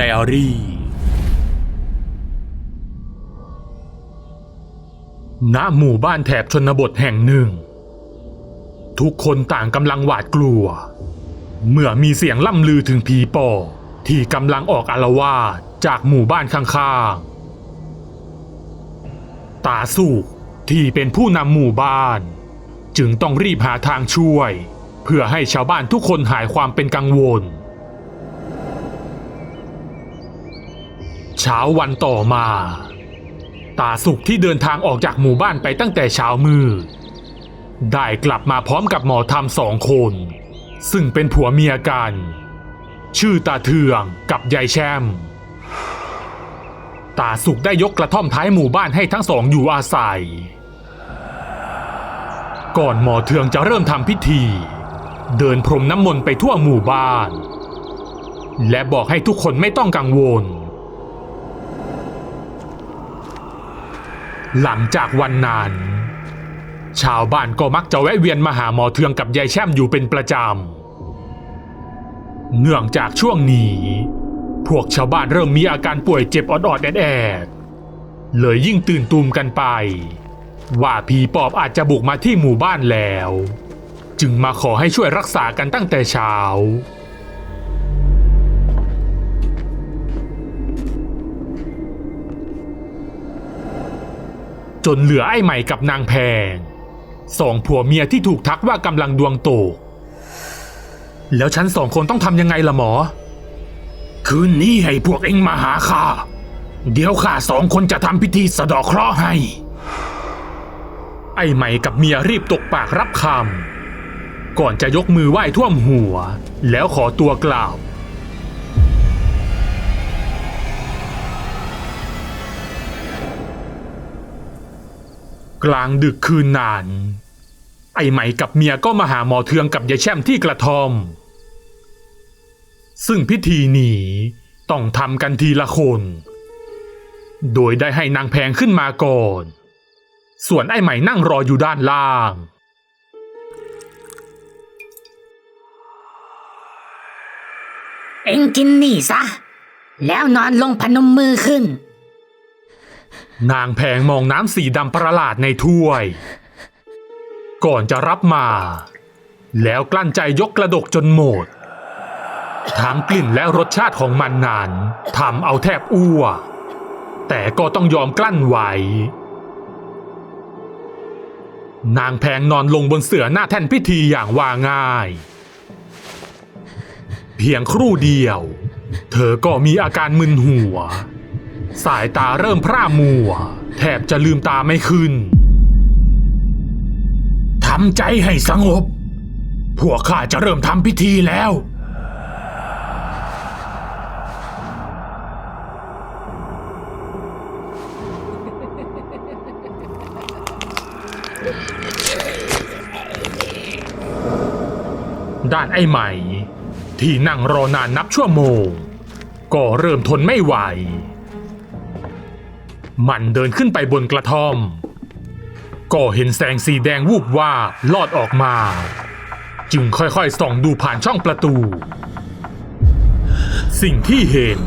ไดอารี่ ณ หมู่บ้านแถบชนบทแห่งหนึ่ง ทุกคนต่างกำลังหวาดกลัว เมื่อมีเสียงล่ำลือถึงผีปอบที่กำลังออกอาละวาดจากหมู่บ้านข้างๆ ตาสุกที่เป็นผู้นำหมู่บ้าน จึงต้องรีบหาทางช่วย เพื่อให้ชาวบ้านทุกคนหายความเป็นกังวล เช้าวันต่อมา ตาสุกที่เดินทางออกจากหมู่บ้านไปตั้งแต่เช้ามืดได้กลับมาพร้อมกับหมอธรรมสองคน ซึ่งเป็นผัวเมียกัน ชื่อตาเทืองกับยายแช่มตาสุกได้ยกกระท่อมท้ายหมู่บ้านให้ทั้งสองอยู่อาศัย ก่อนหมอเทืองจะเริ่มทำพิธี เดินพรมน้ำมนต์ไปทั่วหมู่บ้าน และบอกให้ทุกคนไม่ต้องกังวล หลังจากวันนั้นชาวบ้านก็มักจะแวะเวียนมาหาหมอเทืองกับยายแช่มอยู่เป็นประจำ เนื่องจากช่วงนี้ พวกชาวบ้านเริ่มมีอาการป่วยเจ็บออดๆแอดๆเลยยิ่งตื่นตูมกันไป ว่าผีปอบอาจจะบุกมาที่หมู่บ้านแล้ว จึงมาขอให้ช่วยรักษากันตั้งแต่เช้า จนเหลือไอ้ใหม่กับนางแพงสองผัวเมียที่ถูกทักว่ากำลังดวงตกแล้วฉันสองคนต้องทำยังไงล่ะหมอ คืนนี้ให้พวกเอ็งมาหาข้า เดี๋ยวข้าสองคนจะทำพิธีสะเดอกเคราะห์ให้ ไอ้ใหม่กับเมียรีบตกปากรับคำก่อนจะยกมือไหว้ท่วมหัว แล้วขอตัวกล่าว กลางดึกคืนนาน ไอ้ใหม่กับเมียก็มาหาหมอเทืองกับยายแช่มที่กระท่อม ซึ่งพิธีนี้ต้องทำกันทีละคน โดยได้ให้นางแพงขึ้นมาก่อน ส่วนไอ้ใหม่นั่งรออยู่ด้านล่าง เอ็งกินนี่ซะ แล้วนอนลงพนมมือขึ้น นางแพงมองน้ำสีดำประหลาดในถ้วย ก่อนจะรับมา แล้วกลั้นใจยกกระดกจนหมด ทั้งกลิ่นและรสชาติของมันนั้นทำเอาแทบอ้วกแต่ก็ต้องยอมกลั้นไว้ นางแพงนอนลงบนเสื่อหน้าแท่นพิธีอย่างว่าง่าย เพียงครู่เดียว เธอก็มีอาการมึนหัว สายตาเริ่มพร่ามัว แทบจะลืมตาไม่ขึ้นทำใจให้สงบ พวกข้าจะเริ่มทำพิธีแล้ว ด้านไอ้ใหม่ ที่นั่งรอนานนับชั่วโมง ก็เริ่มทนไม่ไหว มันเดินขึ้นไปบนกระท่อม ก็เห็นแสงสีแดงวูบวาบลอดออกมา จึงค่อยๆส่องดูผ่านช่องประตู สิ่งที่เห็น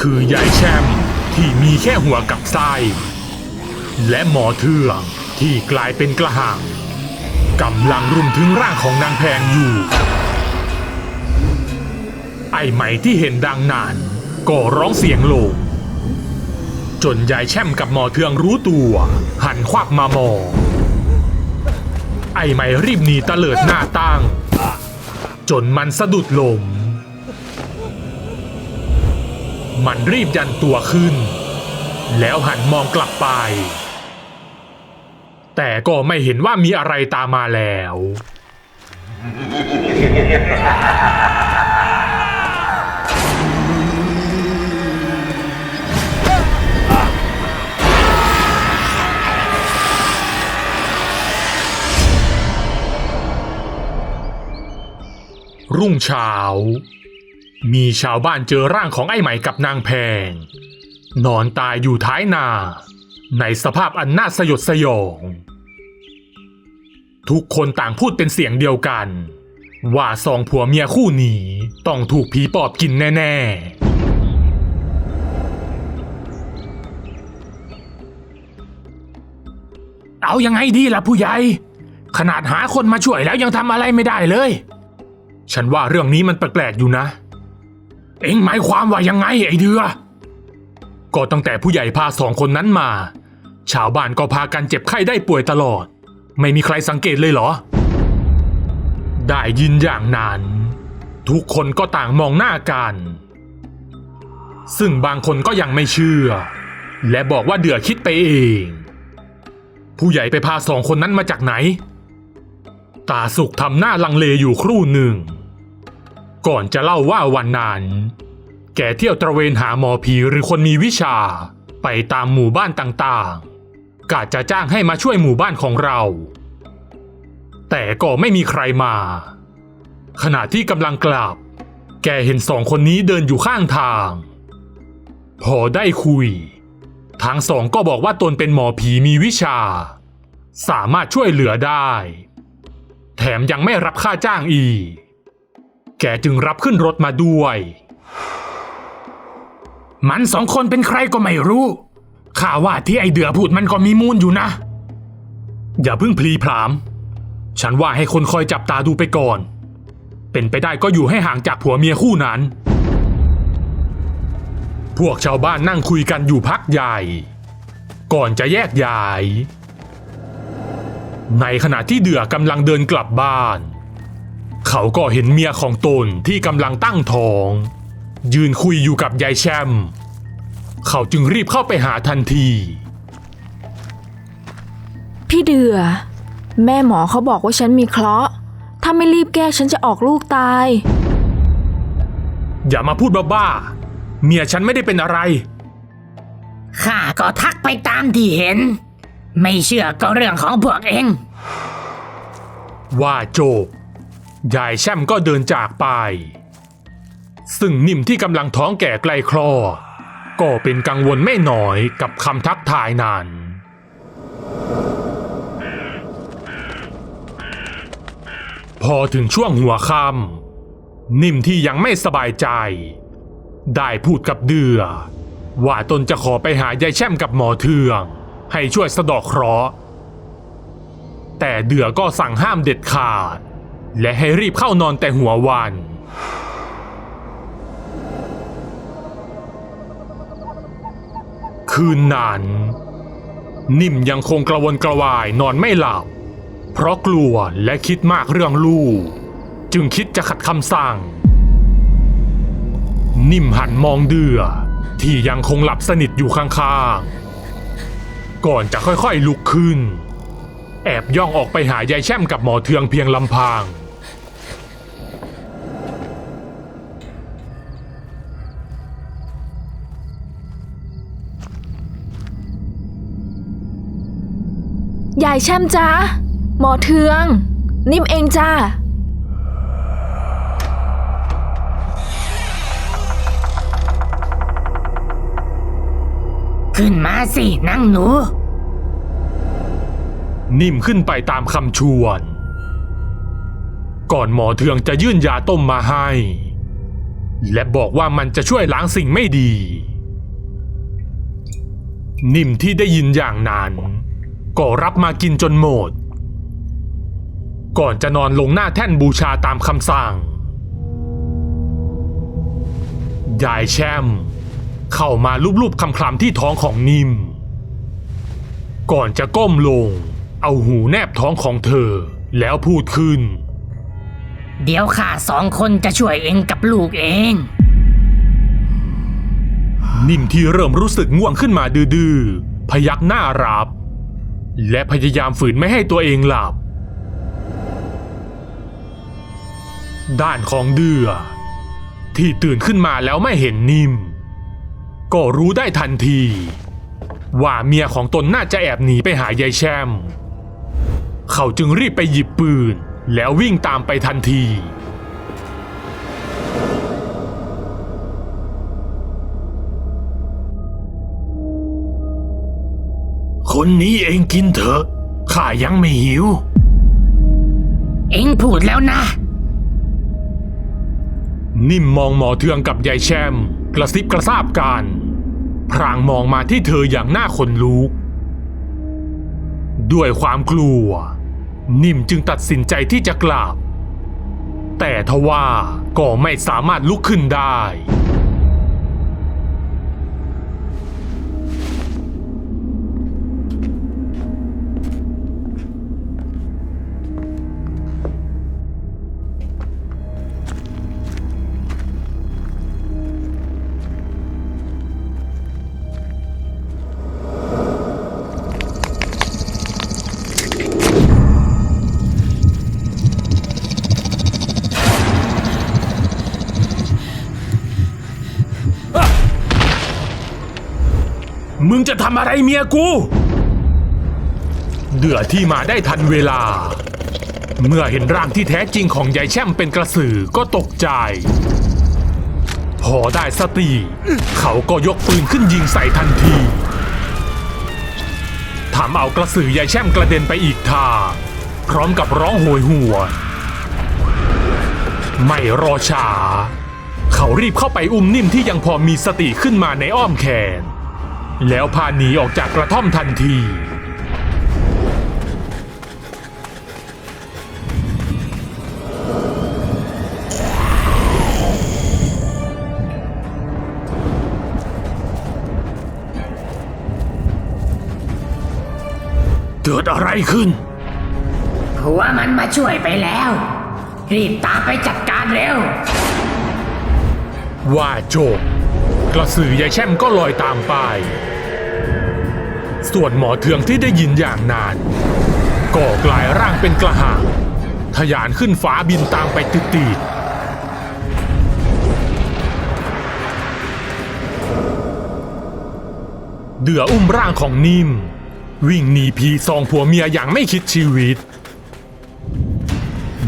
คือยายแช่มที่มีแค่หัวกับไส้และหมอเทืองที่กลายเป็นกระหังกำลังรุมถึงร่างของนางแพงอยู่ ไอ้ไหมที่เห็นดังนั้นก็ร้องเสียงโลง จนยายแช่มกับหมอเทืองรู้ตัว หันควักมามองไอ้ไหมรีบหนีตะเลิดหน้าตั้ง จนมันสะดุดลม มันรีบยันตัวขึ้น แล้วหันมองกลับไป แต่ก็ไม่เห็นว่ามีอะไรตามมาแล้ว รุ่งเช้า มีชาวบ้านเจอร่างของไอ้ไหม่กับนางแพง นอนตายอยู่ท้ายนา ในสภาพอันน่าสยดสยอง ทุกคนต่างพูดเป็นเสียงเดียวกัน ว่าสองผัวเมียคู่นี้ต้องถูกผีปอบกินแน่ ๆเอายังไงดีล่ะผู้ใหญ่ ขนาดหาคนมาช่วยแล้วยังทำอะไรไม่ได้เลย ฉันว่าเรื่องนี้มันแปลกๆอยู่นะ เอ็งหมายความว่ายังไงไอเดือ ก็ตั้งแต่ผู้ใหญ่พาสองคนนั้นมา ชาวบ้านก็พากันเจ็บไข้ได้ป่วยตลอด ไม่มีใครสังเกตเลยเหรอ ได้ยินอย่างนั้น ทุกคนก็ต่างมองหน้ากัน ซึ่งบางคนก็ยังไม่เชื่อ และบอกว่าเดือคิดไปเอง ผู้ใหญ่ไปพาสองคนนั้นมาจากไหนตาสุกทำหน้าลังเลอยู่ครู่หนึ่ง ก่อนจะเล่าว่าวันนั้น แกเที่ยวตระเวนหาหมอผีหรือคนมีวิชา ไปตามหมู่บ้านต่างๆกะจะจ้างให้มาช่วยหมู่บ้านของเรา แต่ก็ไม่มีใครมา ขณะที่กำลังกลับ แกเห็นสองคนนี้เดินอยู่ข้างทาง พอได้คุย ทั้งสองก็บอกว่าตนเป็นหมอผีมีวิชา สามารถช่วยเหลือได้ แถมยังไม่รับค่าจ้างอีก แกจึงรับขึ้นรถมาด้วย มันสองคนเป็นใครก็ไม่รู้ ข้าว่าที่ไอเดือพูดมันก็มีมูลอยู่นะ อย่าเพิ่งพลีพราม ฉันว่าให้คนคอยจับตาดูไปก่อน เป็นไปได้ก็อยู่ให้ห่างจากผัวเมียคู่นั้น พวกชาวบ้านนั่งคุยกันอยู่พักใหญ่ ก่อนจะแยกย้าย ในขณะที่เดือกำลังเดินกลับบ้าน เขาก็เห็นเมียของตนที่กำลังตั้งท้อง ยืนคุยอยู่กับยายแชม เขาจึงรีบเข้าไปหาทันที พี่เดือ แม่หมอเขาบอกว่าฉันมีเคราะห์ถ้าไม่รีบแก้ฉันจะออกลูกตาย อย่ามาพูดบ้าๆเมียฉันไม่ได้เป็นอะไร ข้าก็ทักไปตามที่เห็น ไม่เชื่อก็เรื่องของพวกเอง ว่าโจบ ยายแช่มก็เดินจากไป ซึ่งนิ่มที่กำลังท้องแก่ใกล้คลอดก็เป็นกังวลไม่น้อยกับคำทักทายนั้นพอถึงช่วงหัวค่ำนิ่มที่ยังไม่สบายใจ ได้พูดกับเดือ ว่าตนจะขอไปหายายแช่มกับหมอเทือง ให้ช่วยสะดอกเคราะห์แต่เดือก็สั่งห้ามเด็ดขาด และให้รีบเข้านอนแต่หัววันคืนนั้น นิ่มยังคงกระวนกระวายนอนไม่หลับ เพราะกลัวและคิดมากเรื่องลูก จึงคิดจะขัดคำสั่ง นิ่มหันมองเดือ ที่ยังคงหลับสนิทอยู่ข้างๆ ก่อนจะค่อยๆลุกขึ้น แอบย่องออกไปหายายแช่มกับหมอเทืองเพียงลำพัง ยายแช่มจ้าหมอเทือง นิ่มเองจ้า ขึ้นมาสินั่งหนู นิ่มขึ้นไปตามคำชวน ก่อนหมอเทืองจะยื่นยาต้มมาให้ และบอกว่ามันจะช่วยล้างสิ่งไม่ดี นิ่มที่ได้ยินอย่างนั้น ก็รับมากินจนหมด ก่อนจะนอนลงหน้าแท่นบูชาตามคำสั่ง ยายแช่ม เข้ามาลูบๆคำคลำที่ท้องของนิ่มก่อนจะก้มลง เอาหูแนบท้องของเธอแล้วพูดขึ้น เดี๋ยวข้าสองคนจะช่วยเองกับลูกเอง นิ่มที่เริ่มรู้สึกง่วงขึ้นมาดื้อๆพยักหน้ารับ และพยายามฝืนไม่ให้ตัวเองหลับ ด้านของเดือ ที่ตื่นขึ้นมาแล้วไม่เห็นนิ่ม ก็รู้ได้ทันที ว่าเมียของตนน่าจะแอบหนีไปหายายแช่ม เขาจึงรีบไปหยิบปืนแล้ววิ่งตามไปทันที คนนี้เองกินเถอะข้ายังไม่หิว เองพูดแล้วนะ นิ่มมองหมอเทืองกับยายแช่มกระซิบกระซาบกัน พรางมองมาที่เธออย่างหน้าขนลุก ด้วยความกลัว นิ่มจึงตัดสินใจที่จะกลับ แต่ทว่าก็ไม่สามารถลุกขึ้นได้ มึงจะทำอะไรเมียกู เดือที่มาได้ทันเวลา เมื่อเห็นร่างที่แท้จริงของยายแช่มเป็นกระสือก็ตกใจ พอได้สติ เขาก็ยกปืนขึ้นยิงใส่ทันทีทำเอากระสือยายแช่มกระเด็นไปอีกทางพร้อมกับร้องโหยหวนไม่รอช้า เขารีบเข้าไปอุ้มนิ่มที่ยังพอมีสติขึ้นมาในอ้อมแขน แล้วพาหนีออกจากกระท่อมทันทีเกิดอะไรขึ้นผัวมันมาช่วยไปแล้ว รีบตามไปจัดการเร็ว ว่าโจบ กระสือยายแช่มก็ลอยตามไป ส่วนหมอเทืองที่ได้ยินอย่างนานก็กลายร่างเป็นกระหังทะยานขึ้นฟ้าบินตามไปติดๆเดืออุ้มร่างของนิ่ม วิ่งหนีผีซองผัวเมียอย่างไม่คิดชีวิต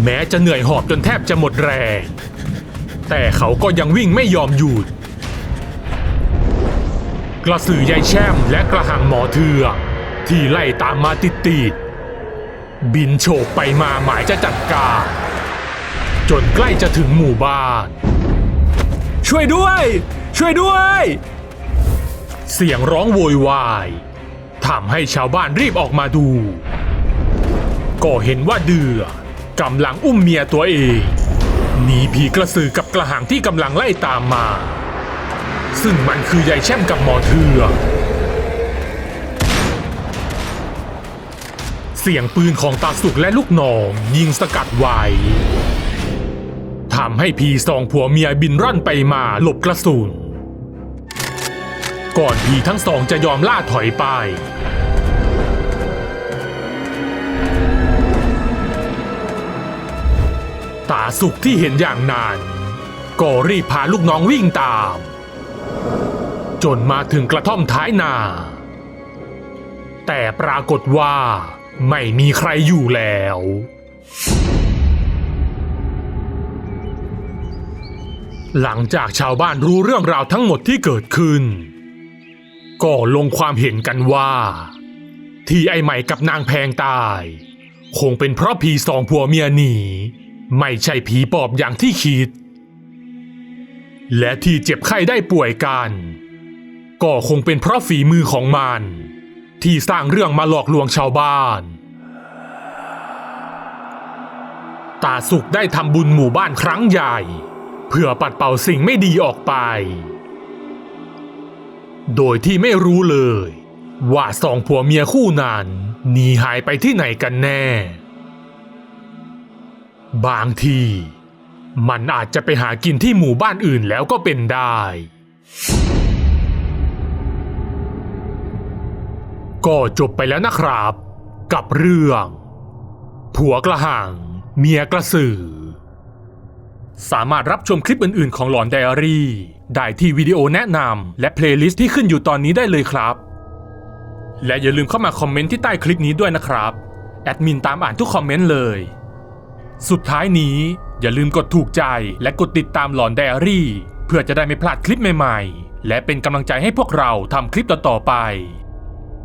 แม้จะเหนื่อยหอบจนแทบจะหมดแรง แต่เขาก็ยังวิ่งไม่ยอมหยุด กระสือยายแช่มและกระหังหมอเทืองที่ไล่ตามมาติดติดๆบินโฉบไปมาหมายจะจัดการ จนใกล้จะถึงหมู่บ้าน ช่วยด้วย ช่วยด้วย เสียงร้องโวยวายทำให้ชาวบ้านรีบออกมาดู ก็เห็นว่าเดือกำลังอุ้มเมียตัวเองหนีผีกระสือกับกระหังที่กำลังไล่ตามมา ซึ่งมันคือยายแช่มกับหมอเทือ เสียงปืนของตาสุกและลูกน้องยิงสกัดไว้ทำให้ผีสองผัวเมียบินร่อนไปมาหลบกระสุน ก่อนผีทั้งสองจะยอมล่าถอยไปตาสุกที่เห็นอย่างนั้นก็รีบพาลูกน้องวิ่งตาม จนมาถึงกระท่อมท้ายนา แต่ปรากฏว่าไม่มีใครอยู่แล้ว หลังจากชาวบ้านรู้เรื่องราวทั้งหมดที่เกิดขึ้น ก็ลงความเห็นกันว่า ที่ไอ้ใหม่กับนางแพงตาย คงเป็นเพราะผีสองผัวเมียหนี ไม่ใช่ผีปอบอย่างที่คิด และที่เจ็บไข้ได้ป่วยกัน ก็คงเป็นเพราะฝีมือของมัน ที่สร้างเรื่องมาหลอกลวงชาวบ้านตาสุกได้ทำบุญหมู่บ้านครั้งใหญ่ เพื่อปัดเป่าสิ่งไม่ดีออกไป โดยที่ไม่รู้เลย ว่าสองผัวเมียคู่นั้นหนีหายไปที่ไหนกันแน่ บางทีมันอาจจะไปหากินที่หมู่บ้านอื่นแล้วก็เป็นได้ ก็จบไปแล้วนะครับ กับเรื่อง ผัวกระหังเมียกระสือ สามารถรับชมคลิปอื่นๆ ของหลอนไดอารี่ ได้ที่วิดีโอแนะนำและเพลย์ลิสต์ที่ขึ้นอยู่ตอนนี้ได้เลยครับ และอย่าลืมเข้ามาคอมเมนต์ที่ใต้คลิปนี้ด้วยนะครับ แอดมินตามอ่านทุกคอมเมนต์เลย สุดท้ายนี้อย่าลืมกดถูกใจและกดติดตามหลอนไดอารี่ เพื่อจะได้ไม่พลาดคลิปใหม่ๆ และเป็นกำลังใจให้พวกเราทำคลิปต่อๆไป